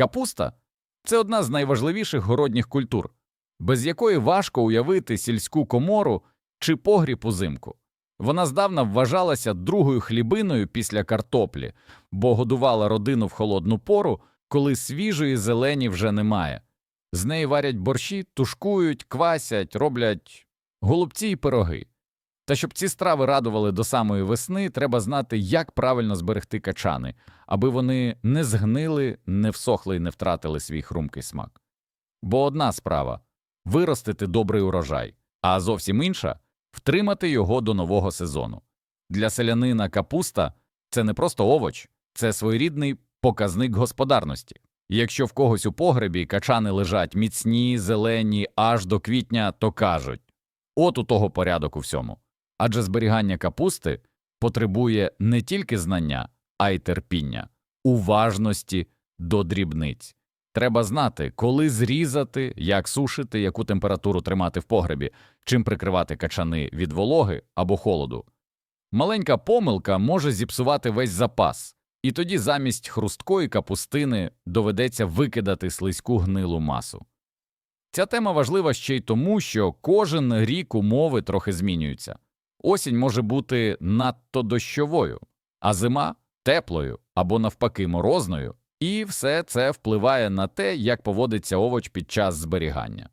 Капуста це одна з найважливіших городніх культур, без якої важко уявити сільську комору чи погріб узимку. Вона здавна вважалася другою хлібиною після картоплі, бо годувала родину в холодну пору, коли свіжої зелені вже немає. З неї варять борщі, тушкують, квасять, роблять голубці й пироги. Та щоб ці страви радували до самої весни, треба знати, як правильно зберегти качани, аби вони не згнили, не всохли і не втратили свій хрумкий смак. Бо одна справа виростити добрий урожай, а зовсім інша втримати його до нового сезону. Для селянина капуста це не просто овоч, це своєрідний показник господарності. Якщо в когось у погребі качани лежать міцні, зелені аж до квітня, то кажуть от у того порядок у всьому. Адже зберігання капусти потребує не тільки знання, а й терпіння, уважності до дрібниць. Треба знати, коли зрізати, як сушити, яку температуру тримати в погребі, чим прикривати качани від вологи або холоду. Маленька помилка може зіпсувати весь запас, і тоді замість хрусткої капустини доведеться викидати слизьку гнилу масу. Ця тема важлива ще й тому, що кожен рік умови трохи змінюються. Осінь може бути надто дощовою, а зима теплою або навпаки морозною, і все це впливає на те, як поводиться овоч під час зберігання.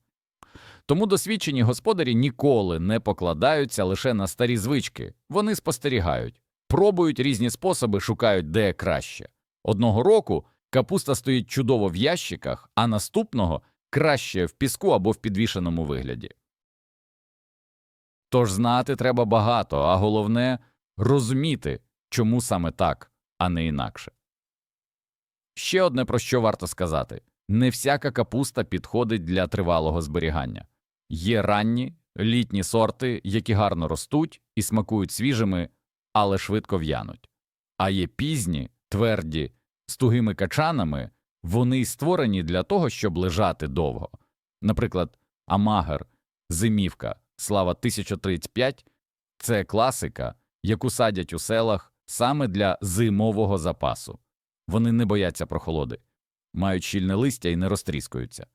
Тому досвідчені господарі ніколи не покладаються лише на старі звички, вони спостерігають, пробують різні способи, шукають де краще. Одного року капуста стоїть чудово в ящиках, а наступного краще в піску або в підвішеному вигляді. Тож знати треба багато, а головне розуміти, чому саме так, а не інакше. Ще одне про що варто сказати не всяка капуста підходить для тривалого зберігання. Є ранні, літні сорти, які гарно ростуть і смакують свіжими, але швидко в'януть. А є пізні, тверді, з тугими качанами, вони створені для того, щоб лежати довго. Наприклад, Амагер, Зимівка, Слава 1035 – це класика, яку садять у селах саме для зимового запасу. Вони не бояться прохолоди, мають щільне листя і не розтріскуються.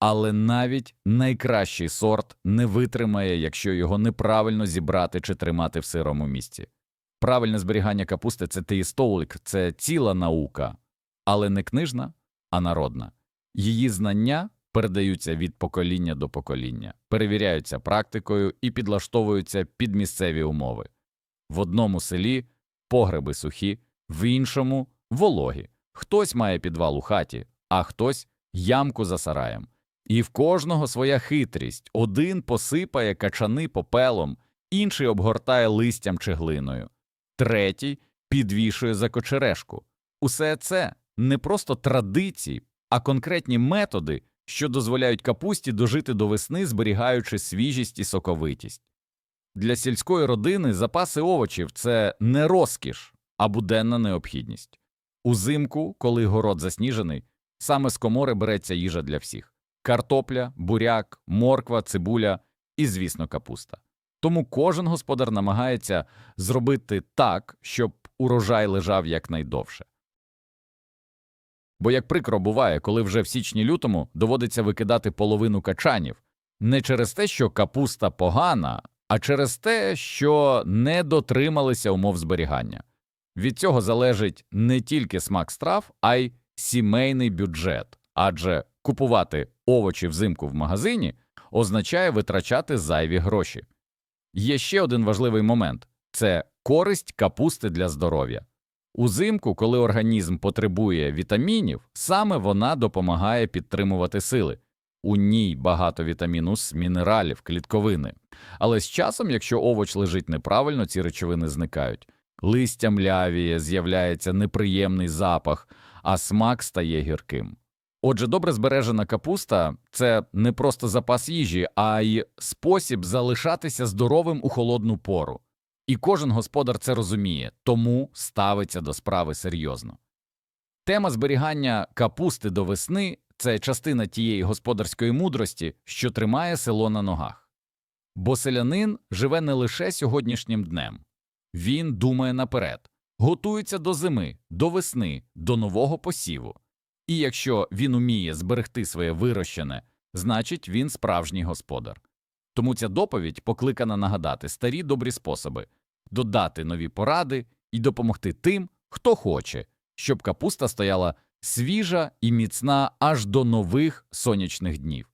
Але навіть найкращий сорт не витримає, якщо його неправильно зібрати чи тримати в сирому місці. Правильне зберігання капусти це теїстолик, це ціла наука, але не книжна, а народна. Її знання передаються від покоління до покоління, перевіряються практикою і підлаштовуються під місцеві умови. В одному селі погреби сухі, в іншому вологі. Хтось має підвал у хаті, а хтось ямку за сараєм. І в кожного своя хитрість один посипає качани попелом, інший обгортає листям чи глиною, третій підвішує за кочерешку. Усе це не просто традиції, а конкретні методи, що дозволяють капусті дожити до весни, зберігаючи свіжість і соковитість. Для сільської родини запаси овочів це не розкіш, а буденна необхідність. Узимку, коли город засніжений, саме з комори береться їжа для всіх картопля, буряк, морква, цибуля і, звісно, капуста. Тому кожен господар намагається зробити так, щоб урожай лежав якнайдовше. Бо як прикро буває, коли вже в січні-лютому доводиться викидати половину качанів не через те, що капуста погана, а через те, що не дотрималися умов зберігання. Від цього залежить не тільки смак страв, а й сімейний бюджет, адже купувати овочі взимку в магазині означає витрачати зайві гроші. Є ще один важливий момент це користь капусти для здоров'я. Узимку, коли організм потребує вітамінів, саме вона допомагає підтримувати сили. У ній багато вітаміну С, мінералів, клітковини. Але з часом, якщо овоч лежить неправильно, ці речовини зникають. Листя млявіє, з'являється неприємний запах, а смак стає гірким. Отже, добре збережена капуста це не просто запас їжі, а й спосіб залишатися здоровим у холодну пору. І кожен господар це розуміє, тому ставиться до справи серйозно. Тема зберігання капусти до весни це частина тієї господарської мудрості, що тримає село на ногах. Бо селянин живе не лише сьогоднішнім днем, він думає наперед, готується до зими, до весни, до нового посіву. І якщо він уміє зберегти своє вирощене, значить він справжній господар. Тому ця доповідь покликана нагадати старі добрі способи, додати нові поради і допомогти тим, хто хоче, щоб капуста стояла свіжа і міцна аж до нових сонячних днів.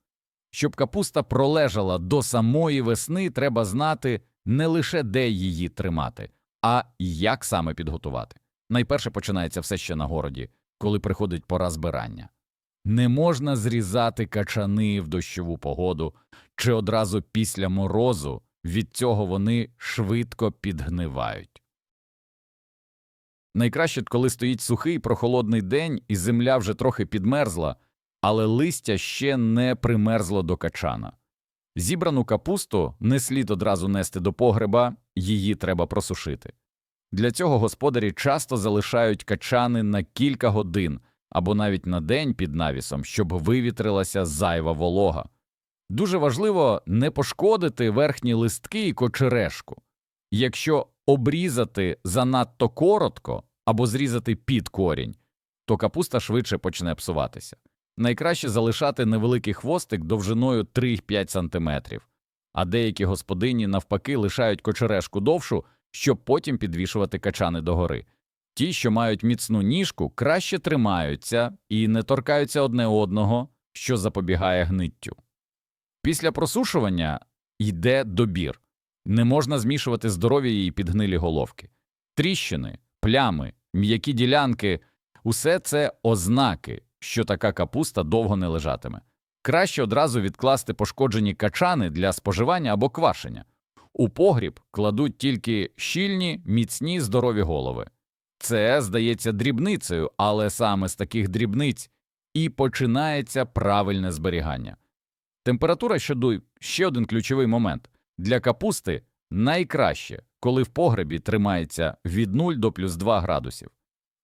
Щоб капуста пролежала до самої весни, треба знати не лише де її тримати, а як саме підготувати. Найперше починається все ще на городі, коли приходить пора збирання. Не можна зрізати качани в дощову погоду чи одразу після морозу, від цього вони швидко підгнивають. Найкраще, коли стоїть сухий прохолодний день і земля вже трохи підмерзла, але листя ще не примерзло до качана. Зібрану капусту не слід одразу нести до погреба, її треба просушити. Для цього господарі часто залишають качани на кілька годин або навіть на день під навісом, щоб вивітрилася зайва волога. Дуже важливо не пошкодити верхні листки і кочерешку. Якщо обрізати занадто коротко або зрізати під корінь, то капуста швидше почне псуватися. Найкраще залишати невеликий хвостик довжиною 3-5 см, а деякі господині навпаки лишають кочерешку довшу, щоб потім підвішувати качани догори. Ті, що мають міцну ніжку, краще тримаються і не торкаються одне одного, що запобігає гниттю. Після просушування йде добір. Не можна змішувати здорові і підгнилі головки. Тріщини, плями, м'які ділянки усе це ознаки, що така капуста довго не лежатиме. Краще одразу відкласти пошкоджені качани для споживання або квашення. У погріб кладуть тільки щільні, міцні, здорові голови. Це здається дрібницею, але саме з таких дрібниць і починається правильне зберігання. Температура щодо ще один ключовий момент для капусти найкраще, коли в погребі тримається від 0 до плюс 2 градусів.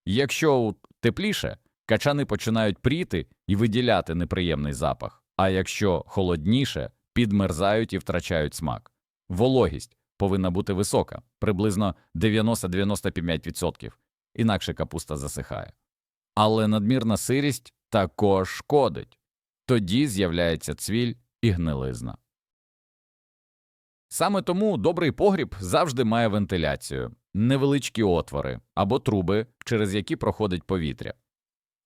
Якщо тепліше, качани починають пріти і виділяти неприємний запах, а якщо холодніше, підмерзають і втрачають смак. Вологість повинна бути висока, приблизно 90-95%, інакше капуста засихає. Але надмірна сирість також шкодить. Тоді з'являється цвіль і гнилизна. Саме тому добрий погріб завжди має вентиляцію, невеличкі отвори або труби, через які проходить повітря.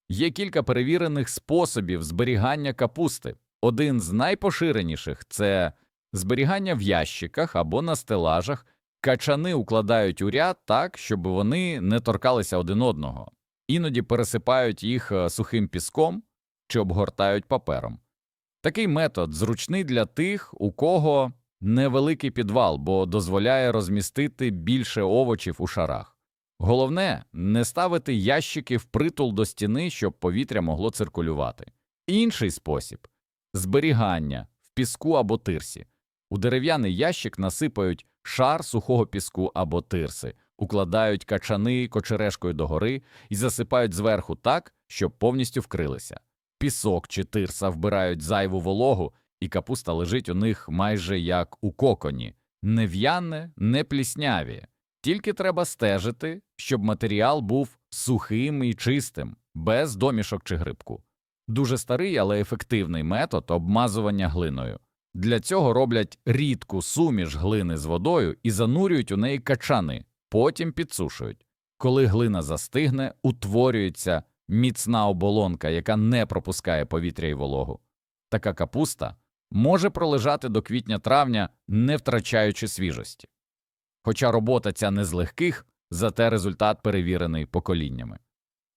Є кілька перевірених способів зберігання капусти. Один з найпоширеніших це зберігання в ящиках або на стелажах, качани укладають у ряд так, щоб вони не торкалися один одного, іноді пересипають їх е, сухим піском чи обгортають папером. Такий метод зручний для тих, у кого невеликий підвал, бо дозволяє розмістити більше овочів у шарах. Головне не ставити ящики впритул до стіни, щоб повітря могло циркулювати. Інший спосіб зберігання в піску або тирсі. У дерев'яний ящик насипають шар сухого піску або тирси, укладають качани кочерешкою догори і засипають зверху так, щоб повністю вкрилися. Пісок чи тирса вбирають зайву вологу, і капуста лежить у них майже як у коконі, не в'яне, не плісняві. Тільки треба стежити, щоб матеріал був сухим і чистим, без домішок чи грибку. Дуже старий, але ефективний метод обмазування глиною. Для цього роблять рідку суміш глини з водою і занурюють у неї качани, потім підсушують. Коли глина застигне, утворюється міцна оболонка, яка не пропускає повітря і вологу. Така капуста може пролежати до квітня-травня, не втрачаючи свіжості. Хоча робота ця не з легких, зате результат перевірений поколіннями.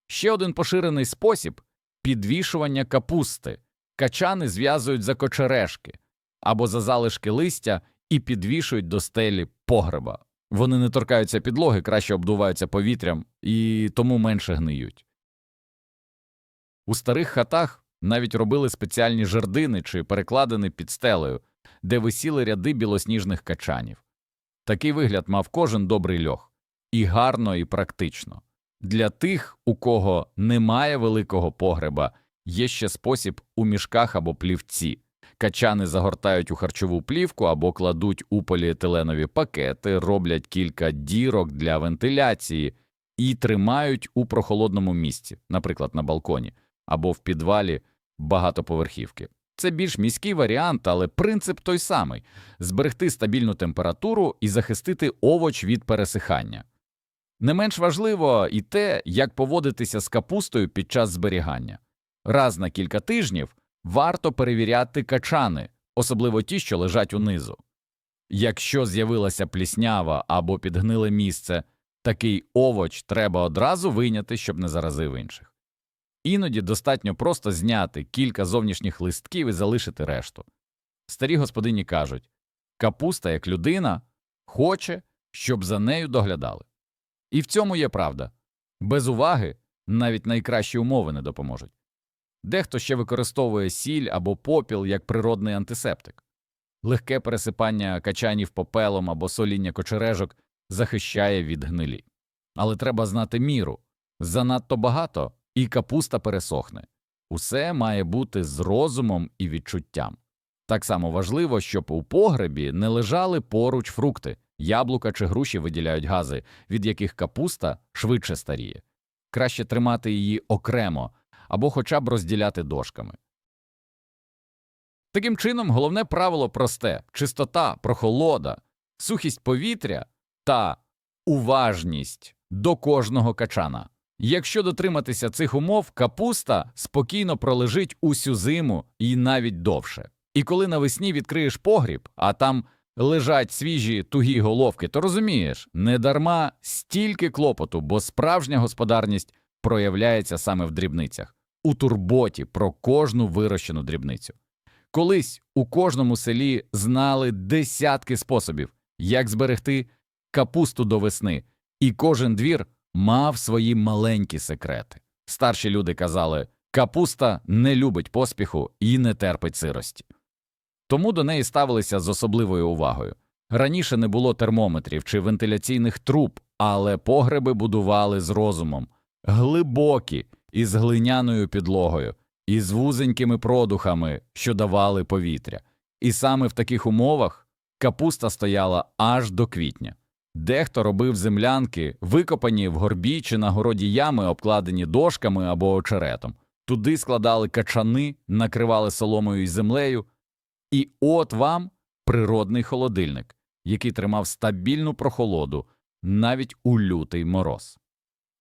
Ще один поширений спосіб підвішування капусти. Качани зв'язують за кочерешки або за залишки листя і підвішують до стелі погреба. Вони не торкаються підлоги, краще обдуваються повітрям і тому менше гниють. У старих хатах навіть робили спеціальні жердини чи перекладини під стелею, де висіли ряди білосніжних качанів. Такий вигляд мав кожен добрий льох і гарно, і практично. Для тих, у кого немає великого погреба, є ще спосіб у мішках або плівці. Качани загортають у харчову плівку або кладуть у поліетиленові пакети, роблять кілька дірок для вентиляції і тримають у прохолодному місці, наприклад, на балконі, або в підвалі багатоповерхівки. Це більш міський варіант, але принцип той самий зберегти стабільну температуру і захистити овоч від пересихання. Не менш важливо і те, як поводитися з капустою під час зберігання. Раз на кілька тижнів варто перевіряти качани, особливо ті, що лежать унизу. Якщо з'явилася пліснява або підгниле місце, такий овоч треба одразу вийняти, щоб не заразив інших. Іноді достатньо просто зняти кілька зовнішніх листків і залишити решту. Старі господині кажуть капуста, як людина, хоче, щоб за нею доглядали. І в цьому є правда без уваги навіть найкращі умови не допоможуть. Дехто ще використовує сіль або попіл як природний антисептик. Легке пересипання качанів попелом або соління кочережок захищає від гнилі. Але треба знати міру занадто багато, і капуста пересохне. Усе має бути з розумом і відчуттям. Так само важливо, щоб у погребі не лежали поруч фрукти, яблука чи груші виділяють гази, від яких капуста швидше старіє. Краще тримати її окремо або хоча б розділяти дошками. Таким чином, головне правило просте чистота, прохолода, сухість повітря та уважність до кожного качана. Якщо дотриматися цих умов, капуста спокійно пролежить усю зиму і навіть довше. І коли навесні відкриєш погріб, а там лежать свіжі тугі головки, то розумієш, не дарма стільки клопоту, бо справжня господарність проявляється саме в дрібницях, у турботі про кожну вирощену дрібницю. Колись у кожному селі знали десятки способів, як зберегти капусту до весни, і кожен двір мав свої маленькі секрети. Старші люди казали, капуста не любить поспіху і не терпить сирості. Тому до неї ставилися з особливою увагою. Раніше не було термометрів чи вентиляційних труб, але погреби будували з розумом, глибокі, із глиняною підлогою, із вузенькими продухами, що давали повітря. І саме в таких умовах капуста стояла аж до квітня. Дехто робив землянки, викопані в горбі чи на городі ями, обкладені дошками або очеретом. Туди складали качани, накривали соломою і землею, і от вам природний холодильник, який тримав стабільну прохолоду навіть у лютий мороз.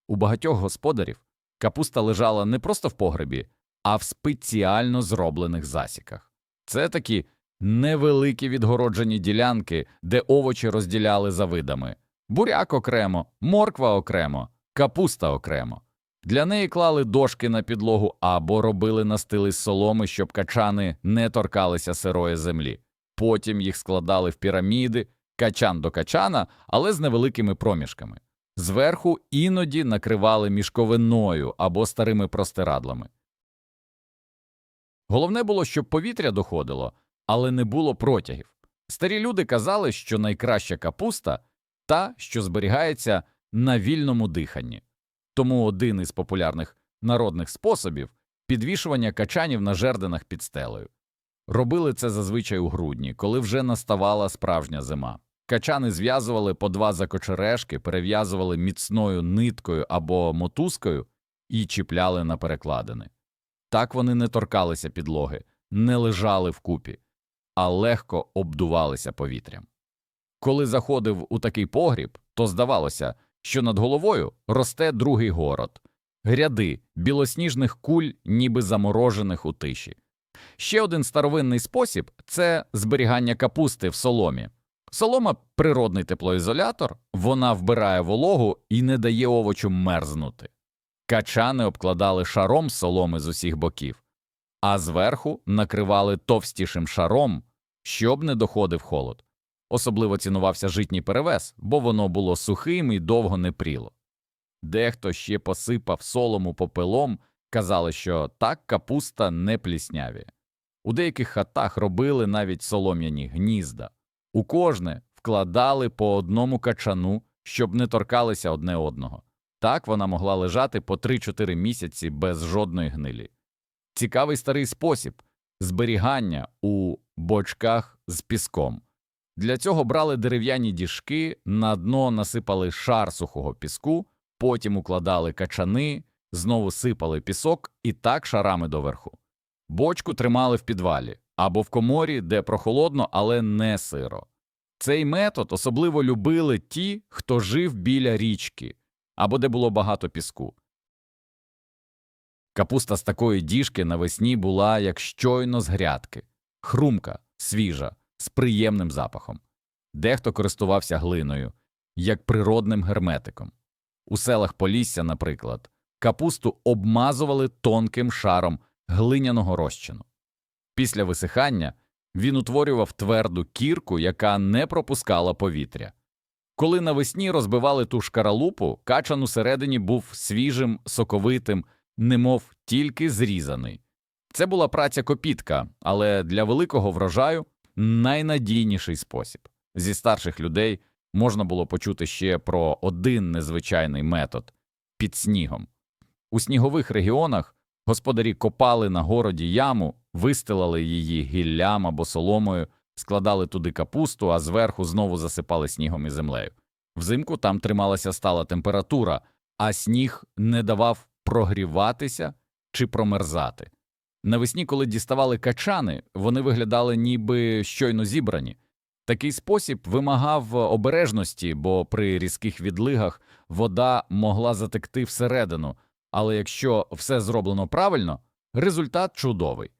У багатьох господарів капуста лежала не просто в погребі, а в спеціально зроблених засіках. Це такі невеликі відгороджені ділянки, де овочі розділяли за видами буряк окремо, морква окремо, капуста окремо. Для неї клали дошки на підлогу або робили настили з соломи, щоб качани не торкалися сирої землі. Потім їх складали в піраміди, качан до качана, але з невеликими проміжками. Зверху іноді накривали мішковиною або старими простирадлами. Головне було, щоб повітря доходило, але не було протягів. Старі люди казали, що найкраща капуста та, що зберігається на вільному диханні. Тому один із популярних народних способів підвішування качанів на жердинах під стелею. Робили це зазвичай у грудні, коли вже наставала справжня зима. Качани зв'язували по два закочерешки, перев'язували міцною ниткою або мотузкою і чіпляли на перекладини. Так вони не торкалися підлоги, не лежали вкупі, а легко обдувалися повітрям. Коли заходив у такий погріб, то здавалося, що над головою росте другий город, гряди білосніжних куль, ніби заморожених у тиші. Ще один старовинний спосіб це зберігання капусти в соломі. Солома природний теплоізолятор, вона вбирає вологу і не дає овочу мерзнути. Качани обкладали шаром соломи з усіх боків, а зверху накривали товстішим шаром, щоб не доходив холод. Особливо цінувався житній перевес, бо воно було сухим і довго не пріло. Дехто ще посипав солому попелом, казали, що так капуста не плісняві. У деяких хатах робили навіть солом'яні гнізда, у кожне вкладали по одному качану, щоб не торкалися одне одного. Так вона могла лежати по 3-4 місяці без жодної гнилі. Цікавий старий спосіб зберігання у бочках з піском. Для цього брали дерев'яні діжки, на дно насипали шар сухого піску, потім укладали качани, знову сипали пісок і так шарами доверху. Бочку тримали в підвалі або в коморі, де прохолодно, але не сиро. Цей метод особливо любили ті, хто жив біля річки або де було багато піску. Капуста з такої діжки навесні була як щойно з грядки, хрумка, свіжа, з приємним запахом. Дехто користувався глиною, як природним герметиком. У селах Полісся, наприклад, капусту обмазували тонким шаром глиняного розчину. Після висихання він утворював тверду кірку, яка не пропускала повітря. Коли навесні розбивали ту шкаралупу, качан усередині був свіжим, соковитим, немов тільки зрізаний. Це була праця копітка, але для великого врожаю найнадійніший спосіб. Зі старших людей можна було почути ще про один незвичайний метод під снігом. У снігових регіонах господарі копали на городі яму, вистилали її гіллям або соломою, складали туди капусту, а зверху знову засипали снігом і землею. Взимку там трималася стала температура, а сніг не давав прогріватися чи промерзати. Навесні, коли діставали качани, вони виглядали ніби щойно зібрані. Такий спосіб вимагав обережності, бо при різких відлигах вода могла затекти всередину, але якщо все зроблено правильно, результат чудовий.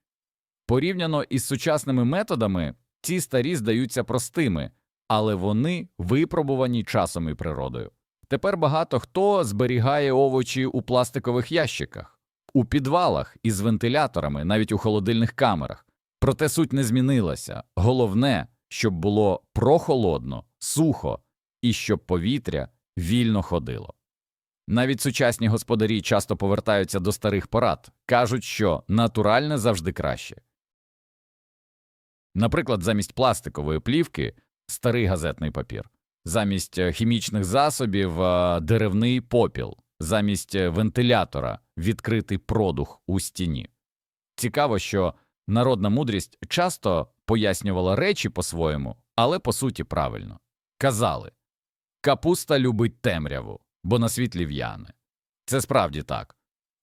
Порівняно із сучасними методами, ці старі здаються простими, але вони випробувані часом і природою. Тепер багато хто зберігає овочі у пластикових ящиках, у підвалах із вентиляторами, навіть у холодильних камерах. Проте суть не змінилася. Головне, щоб було прохолодно, сухо і щоб повітря вільно ходило. Навіть сучасні господарі часто повертаються до старих порад, кажуть, що натуральне завжди краще. Наприклад, замість пластикової плівки старий газетний папір, замість е, хімічних засобів е, деревний попіл, замість е, вентилятора відкритий продух у стіні. Цікаво, що народна мудрість часто пояснювала речі по-своєму, але по суті правильно. Казали капуста любить темряву, бо на світлі в'яне. Це справді так.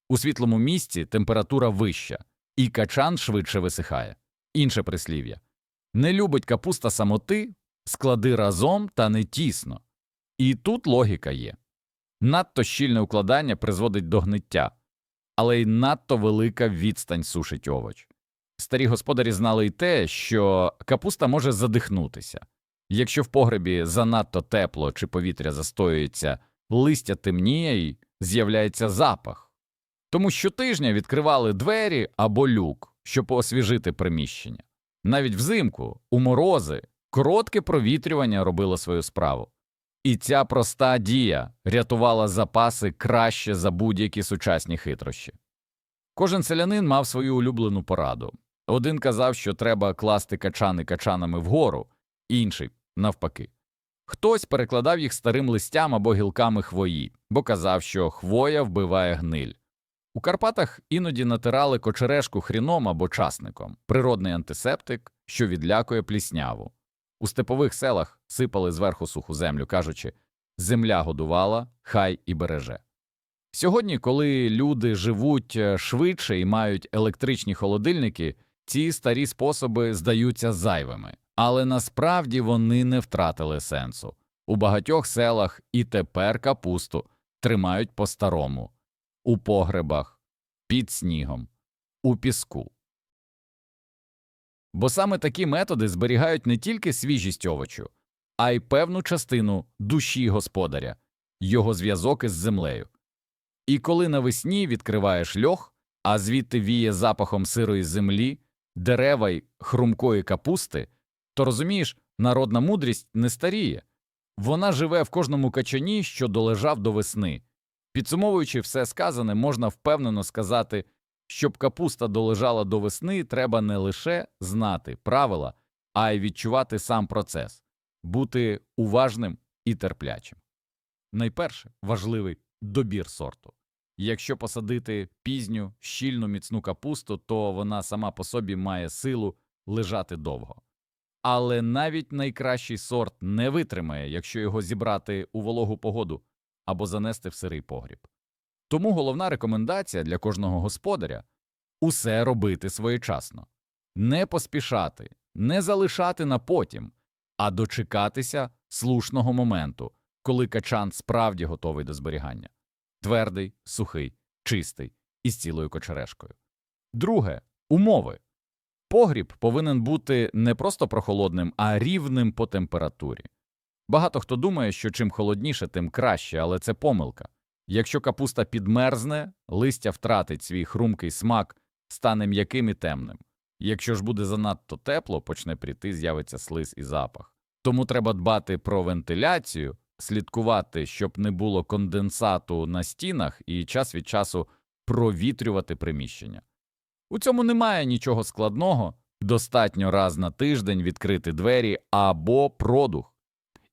У світлому місці температура вища, і качан швидше висихає. Інше прислів'я не любить капуста самоти, склади разом та не тісно. І тут логіка є. Надто щільне укладання призводить до гниття, але й надто велика відстань сушить овоч. Старі господарі знали й те, що капуста може задихнутися. Якщо в погребі занадто тепло чи повітря застоюється, листя темніє і з'являється запах. Тому щотижня відкривали двері або люк, щоб освіжити приміщення. Навіть взимку, у морози, коротке провітрювання робило свою справу. І ця проста дія рятувала запаси краще за будь-які сучасні хитрощі. Кожен селянин мав свою улюблену пораду. Один казав, що треба класти качани качанами вгору, інший навпаки. Хтось перекладав їх старим листям або гілками хвої, бо казав, що хвоя вбиває гниль. У Карпатах іноді натирали кочерешку хріном або часником, природний антисептик, що відлякує плісняву. У степових селах сипали зверху суху землю, кажучи земля годувала, хай і береже. Сьогодні, коли люди живуть е, швидше і мають електричні холодильники, ці старі способи здаються зайвими, але насправді вони не втратили сенсу. У багатьох селах і тепер капусту тримають по-старому у погребах, під снігом, у піску. Бо саме такі методи зберігають не тільки свіжість овочу, а й певну частину душі господаря, його зв'язок із землею. І коли навесні відкриваєш льох, а звідти віє запахом сирої землі, дерева й хрумкої капусти, то розумієш, народна мудрість не старіє вона живе в кожному качані, що долежав до весни. Підсумовуючи все сказане, можна впевнено сказати, щоб капуста долежала до весни, треба не лише знати правила, а й відчувати сам процес, бути уважним і терплячим. Найперше важливий добір сорту. Якщо посадити пізню, щільну міцну капусту, то вона сама по собі має силу лежати довго. Але навіть найкращий сорт не витримає, якщо його зібрати у вологу погоду або занести в сирий погріб. Тому головна рекомендація для кожного господаря усе робити своєчасно, не поспішати, не залишати на потім, а дочекатися слушного моменту, коли качан справді готовий до зберігання твердий, сухий, чистий і з цілою кочерешкою. Друге умови. Погріб повинен бути не просто прохолодним, а рівним по температурі. Багато хто думає, що чим холодніше, тим краще, але це помилка. Якщо капуста підмерзне, листя втратить свій хрумкий смак, стане м'яким і темним. Якщо ж буде занадто тепло, почне пріти, з'явиться слиз і запах. Тому треба дбати про вентиляцію, слідкувати, щоб не було конденсату на стінах, і час від часу провітрювати приміщення. У цьому немає нічого складного, достатньо раз на тиждень відкрити двері або продух,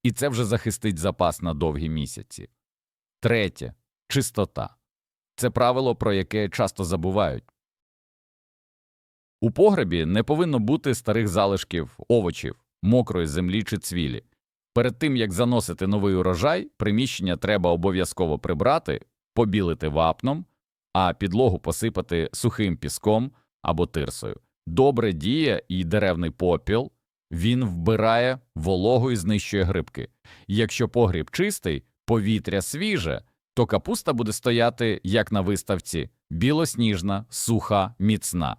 і це вже захистить запас на довгі місяці. Третє чистота. Це правило, про яке часто забувають. У погребі не повинно бути старих залишків овочів, мокрої землі чи цвілі. Перед тим як заносити новий урожай, приміщення треба обов'язково прибрати, побілити вапном, а підлогу посипати сухим піском або тирсою. Добре діє і деревний попіл, він вбирає вологу і знищує грибки. Якщо погріб чистий, повітря свіже, то капуста буде стояти, як на виставці, білосніжна, суха, міцна.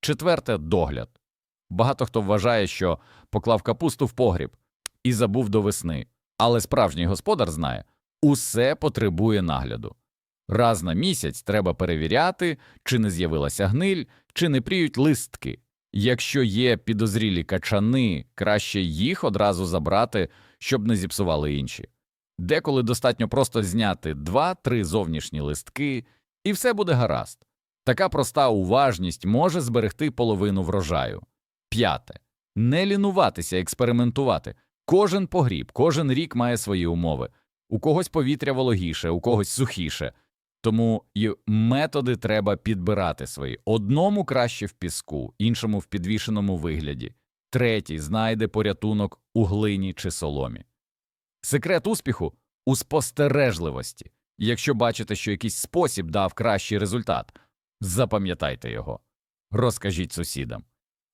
Четверте догляд. Багато хто вважає, що поклав капусту в погріб і забув до весни, але справжній господар знає, усе потребує нагляду. Раз на місяць треба перевіряти, чи не з'явилася гниль, чи не пріють листки. Якщо є підозрілі качани, краще їх одразу забрати, щоб не зіпсували інші. Деколи достатньо просто зняти два-три зовнішні листки, і все буде гаразд. Така проста уважність може зберегти половину врожаю. П'яте. Не лінуватися, експериментувати. Кожен погріб, кожен рік має свої умови. У когось повітря вологіше, у когось сухіше. Тому і методи треба підбирати свої. Одному краще в піску, іншому в підвішеному вигляді, третій знайде порятунок у глині чи соломі. Секрет успіху у спостережливості. Якщо бачите, що якийсь спосіб дав кращий результат, запам'ятайте його, розкажіть сусідам.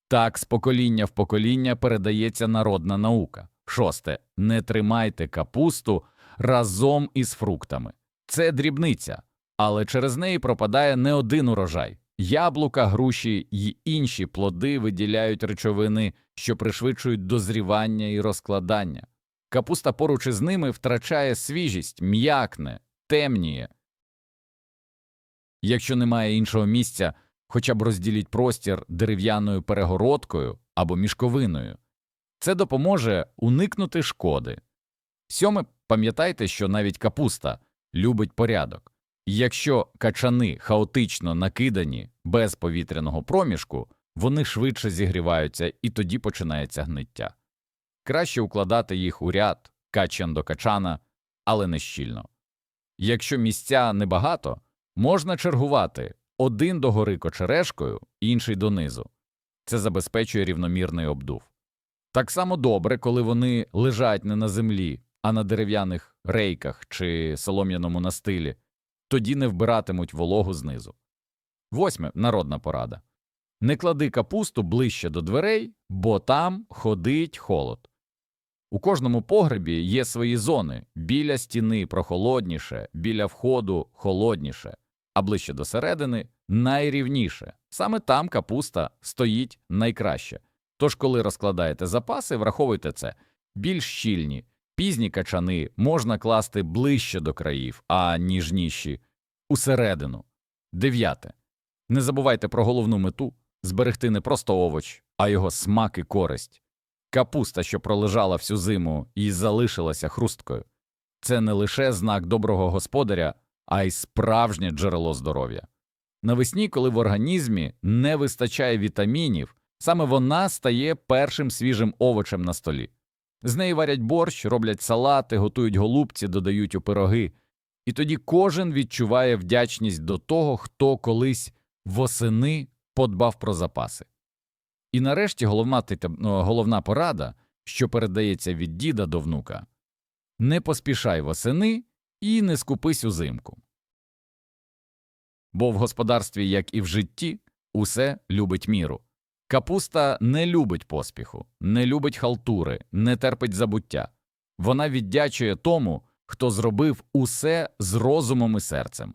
Так, з покоління в покоління передається народна наука. Шосте. Не тримайте капусту разом із фруктами. Це дрібниця, але через неї пропадає не один урожай. Яблука, груші й інші плоди виділяють речовини, що пришвидшують дозрівання і розкладання. Капуста поруч із ними втрачає свіжість, м'якне, темніє. Якщо немає іншого місця, хоча б розділіть простір дерев'яною перегородкою або мішковиною. Це допоможе уникнути шкоди. Сьоме, пам'ятайте, що навіть капуста любить порядок. Якщо качани хаотично накидані без повітряного проміжку, вони швидше зігріваються і тоді починається гниття. Краще укладати їх у ряд качан до качана, але не щільно. Якщо місця небагато, можна чергувати один догори кочерешкою, інший донизу. Це забезпечує рівномірний обдув. Так само добре, коли вони лежать не на землі, а на дерев'яних рейках чи солом'яному настилі, тоді не вбиратимуть вологу знизу. Восьме народна порада. Не клади капусту ближче до дверей, бо там ходить холод. У кожному погребі є свої зони біля стіни прохолодніше, біля входу холодніше, а ближче до середини найрівніше. Саме там капуста стоїть найкраще. Тож, коли розкладаєте запаси, враховуйте це більш щільні, пізні качани можна класти ближче до країв, а ніжніші усередину. Дев'яте. Не забувайте про головну мету зберегти не просто овоч, а його смак і користь. Капуста, що пролежала всю зиму і залишилася хрусткою, це не лише знак доброго господаря, а й справжнє джерело здоров'я. Навесні, коли в організмі не вистачає вітамінів, саме вона стає першим свіжим овочем на столі. З неї варять борщ, роблять салати, готують голубці, додають у пироги, і тоді кожен відчуває вдячність до того, хто колись восени подбав про запаси. І нарешті головна, ну, головна порада, що передається від діда до внука не поспішай восени і не скупись узимку. бо в господарстві, як і в житті, усе любить міру. Капуста не любить поспіху, не любить халтури, не терпить забуття. Вона віддячує тому, хто зробив усе з розумом і серцем.